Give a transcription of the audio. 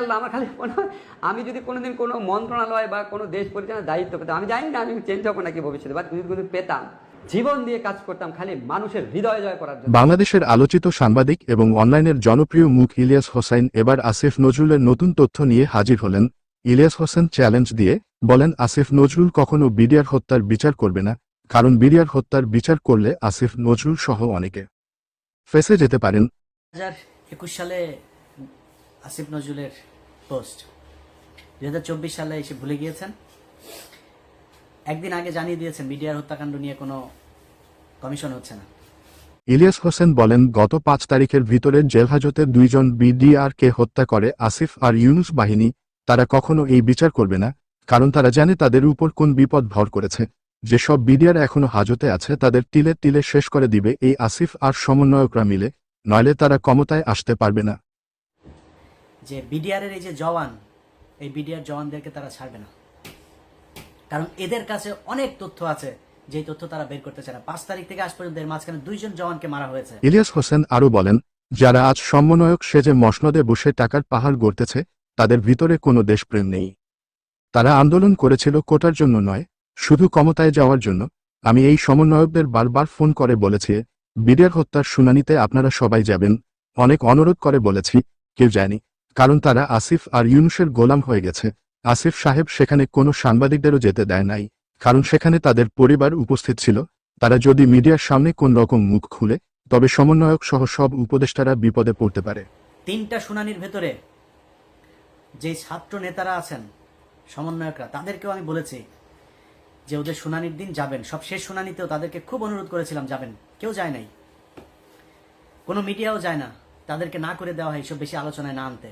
আল্লাহ আমার খালি মনে হয় আমি যদি কোনোদিন কোনো মন্ত্রণালয় বা কোনো দেশ পরিচালনার দায়িত্ব পেতাম আমি জানি না আমি চেঞ্জ হব নাকি ভবিষ্যতে বা যদি কোনো পেতাম জীবন দিয়ে কাজ করতাম খালি মানুষের হৃদয় জয় করার জন্য। বাংলাদেশের আলোচিত সাংবাদিক এবং অনলাইনের জনপ্রিয় মুখ ইলিয়াস হোসাইন এবার আসিফ নজরুলের নতুন তথ্য নিয়ে হাজির হলেন। ইলিয়াস হোসেন চ্যালেঞ্জ দিয়ে বলেন আসিফ নজরুল কখনো বিডিআর হত্যার বিচার করবে না কারণ বিডিআর হত্যার বিচার করলে আসিফ নজরুল সহ অনেকে। ফেসে যেতে পারেন। হাজার একুশ সালে আসিফ নজরুলের পোস্ট দুই হাজার চব্বিশ সালে এসে ভুলে গিয়েছেন। একদিন আগে জানিয়ে দিয়েছেন, মিডিয়ার হত্যাকাণ্ড নিয়ে কোনো কমিশন হচ্ছে না। ইলিয়াস হোসেন বলেন, গত পাঁচ তারিখের ভিতরে জেলহাজতে দুইজন বিডিআর কে হত্যা করে আসিফ আর ইউনুস বাহিনী। তারা কখনো এই বিচার করবে না, কারণ তারা জানে তাদের উপর কোন বিপদ ভর করেছে। যেসব বিডিআর এখনও হাজতে আছে, তাদের তিলে তিলে শেষ করে দিবে এই আসিফ আর সমন্বয়করা মিলে, নইলে তারা ক্ষমতায় আসতে পারবে না। যে বিডিআরের এই যে জওয়ান, এই বিডিআর জওয়ানদেরকে তারা ছাড়বে না। কারণ এদের কাছে অনেক তথ্য আছে, যেই তথ্য তারা বের করতে চায় না। পাঁচ তারিখ থেকে আজ পর্যন্ত এর মাঝখানে দুইজন জওয়ানকে মারা হয়েছে। ইলিয়াস হোসেন আরও বলেন, যারা আজ সমন্বয়ক সেজে মসনদে বসে টাকার পাহাড় গড়তেছে, তাদের ভিতরে কোনো দেশপ্রেম নেই। তারা আন্দোলন করেছিল কোটার জন্য নয়, শুধু ক্ষমতায় যাওয়ার জন্য। আমি এই সমন্বয়কদের বারবার ফোন করে বলেছি, বিডিআর হত্যার শুনানিতে আপনারা সবাই যাবেন। অনেক অনুরোধ করে বলেছি, কেউ যায়নি। কারণ তারা আসিফ আর ইউনুসের গোলাম হয়ে গেছে। আসিফ সাহেব সেখানে কোনো সাংবাদিকদেরও যেতে দেয় নাই, কারণ সেখানে তাদের পরিবার উপস্থিত ছিল। তারা যদি মিডিয়ার সামনে কোন রকম মুখ খুলে, তবে সমন্বয়ক সহ সব উপদেষ্টারা বিপদে পড়তে পারে। তিনটা শুনানির ভেতরে যে ছাত্র নেতারা আছেন, সমন্বয়করা, তাদেরকেও আমি বলেছি যে ওদের শুনানির দিন যাবেন। সব শেষ শুনানিতেও তাদেরকে খুব অনুরোধ করেছিলাম, যাবেন। কেউ যায় নাই। কোনো মিডিয়াও যায় না। তাদেরকে না করে দেওয়া হয় এসব বেশি আলোচনায় না আনতে।